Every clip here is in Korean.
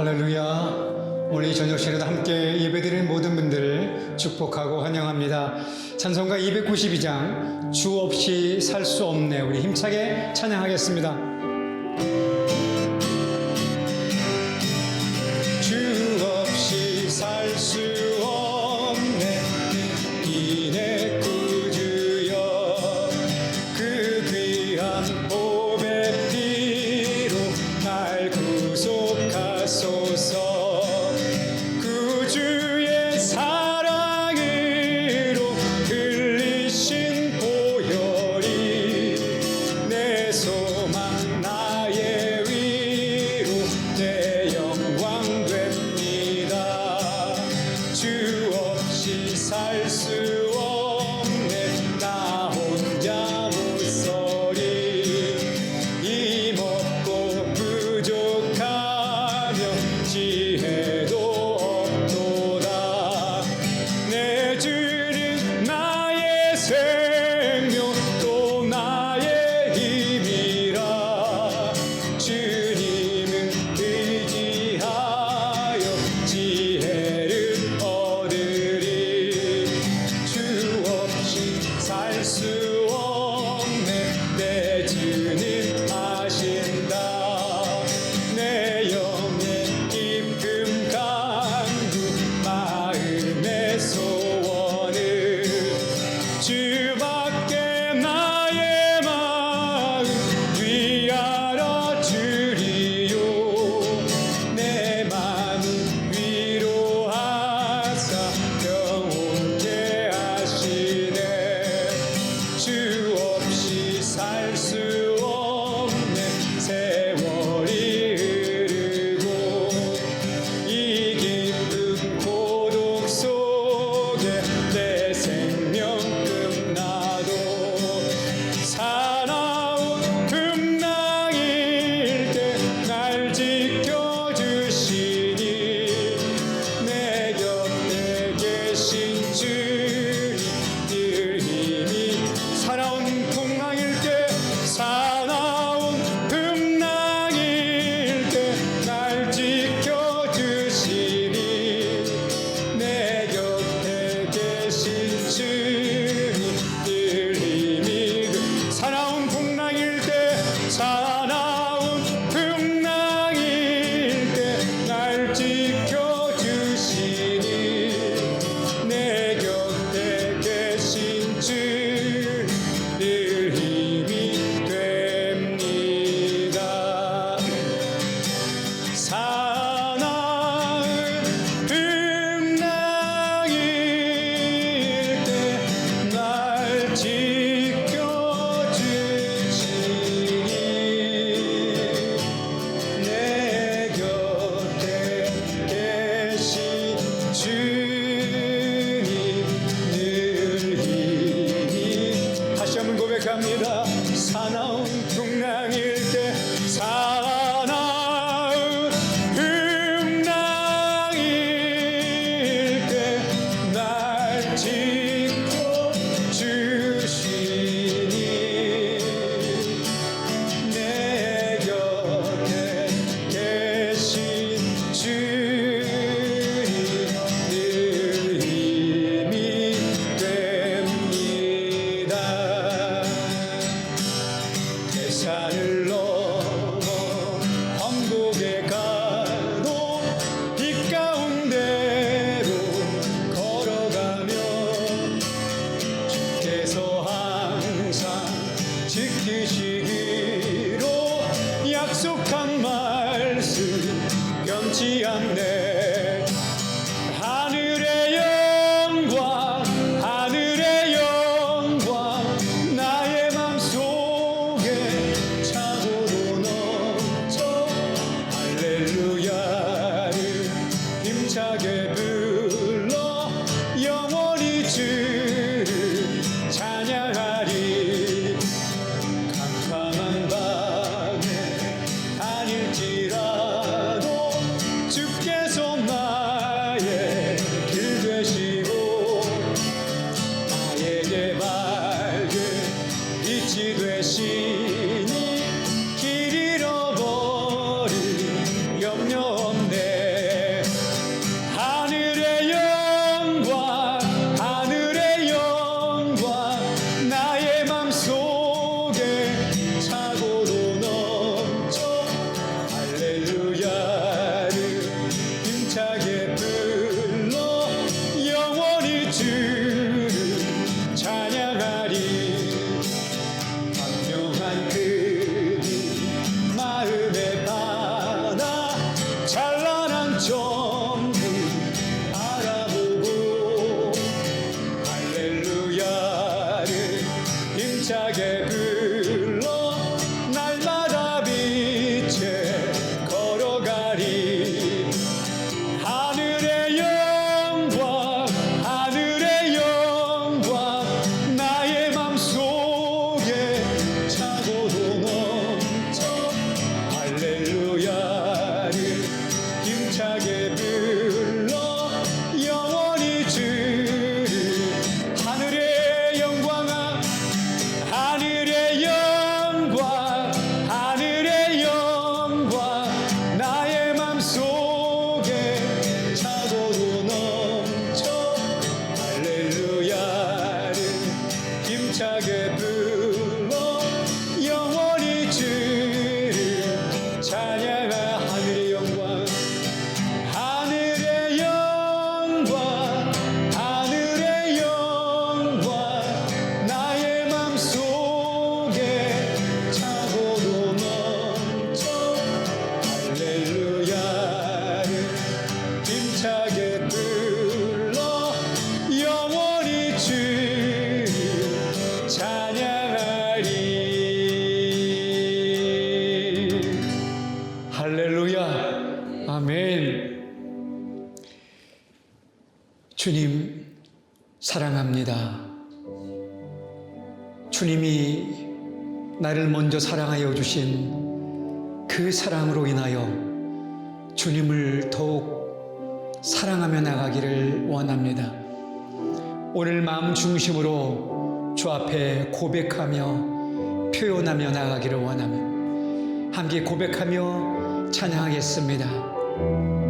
할렐루야. 우리 저녁 시간에 함께 예배드리는 모든 분들을 축복하고 환영합니다. 찬송가 292장 주 없이 살 수 없네 우리 힘차게 찬양하겠습니다. you. 사랑합니다. 주님이 나를 먼저 사랑하여 주신 그 사랑으로 인하여 주님을 더욱 사랑하며 나가기를 원합니다. 오늘 마음 중심으로 주 앞에 고백하며 표현하며 나가기를 원하며 함께 고백하며 찬양하겠습니다.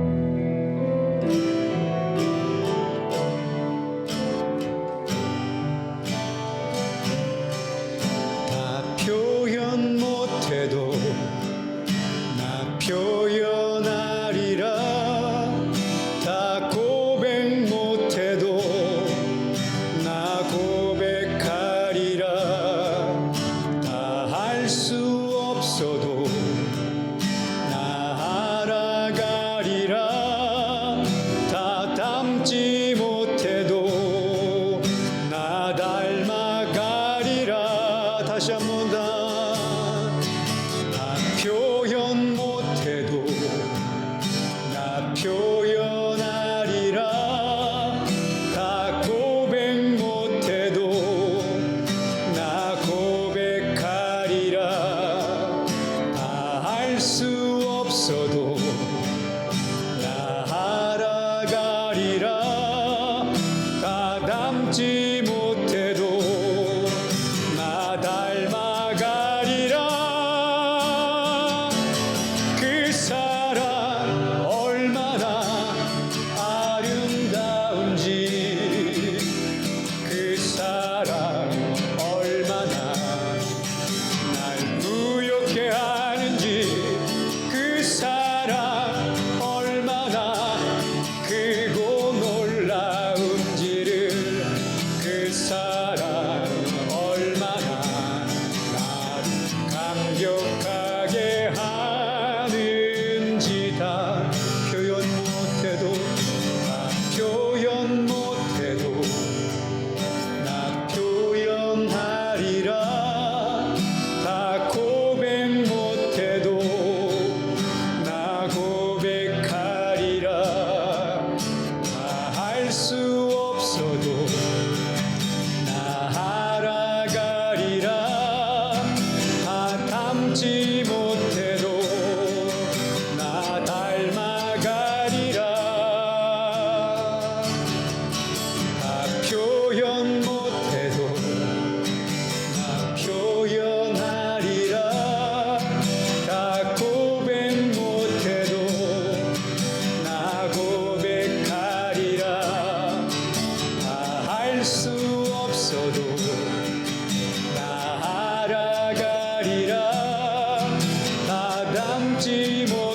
잊지 못 뭐.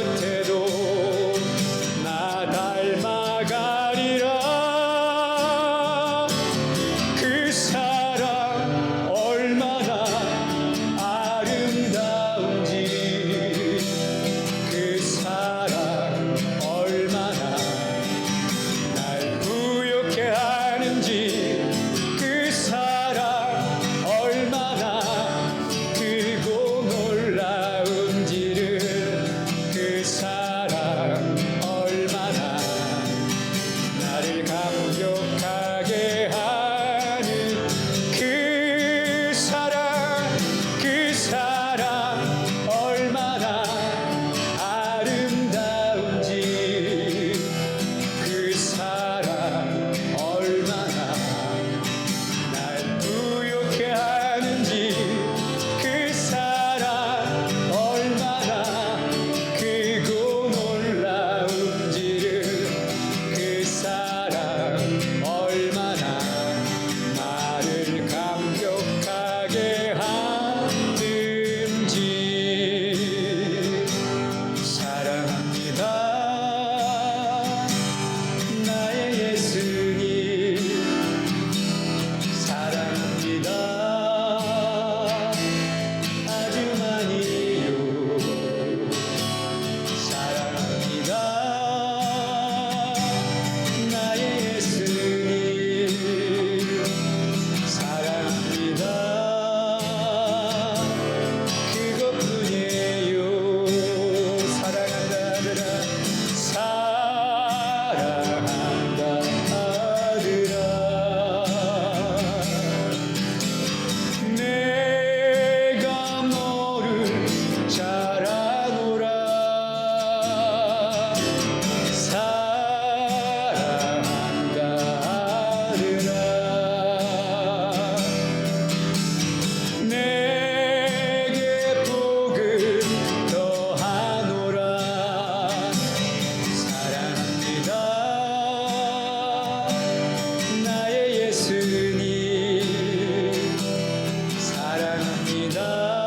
你的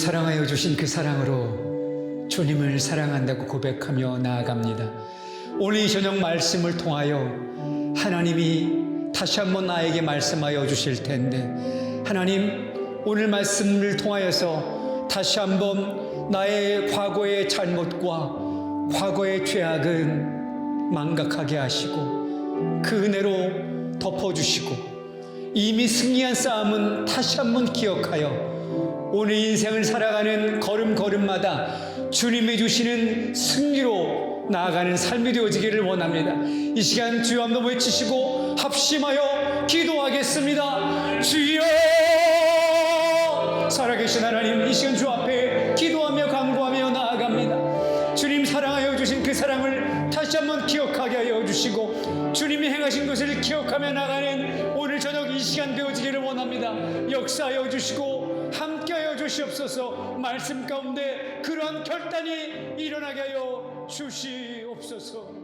사랑하여 주신 그 사랑으로 주님을 사랑한다고 고백하며 나아갑니다. 오늘 이 저녁 말씀을 통하여 하나님이 다시 한번 나에게 말씀하여 주실 텐데 하나님 오늘 말씀을 통하여서 다시 한번 나의 과거의 잘못과 과거의 죄악은 망각하게 하시고 그 은혜로 덮어주시고 이미 승리한 싸움은 다시 한번 기억하여 오늘 인생을 살아가는 걸음걸음마다 주님이 주시는 승리로 나아가는 삶이 되어지기를 원합니다. 이 시간 주여 한번 외치시고 합심하여 기도하겠습니다. 주여 살아계신 하나님 이 시간 주 앞에 기도하며 강구하며 나아갑니다. 주님 사랑하여 주신 그 사랑을 다시 한번 기억하게 하여 주시고 주님이 행하신 것을 기억하며 나가는 오늘 저녁 이 시간 되어지기를 원합니다. 역사하여 주시고 주시옵소서 말씀 가운데 그러한 결단이 일어나게 하여 주시옵소서.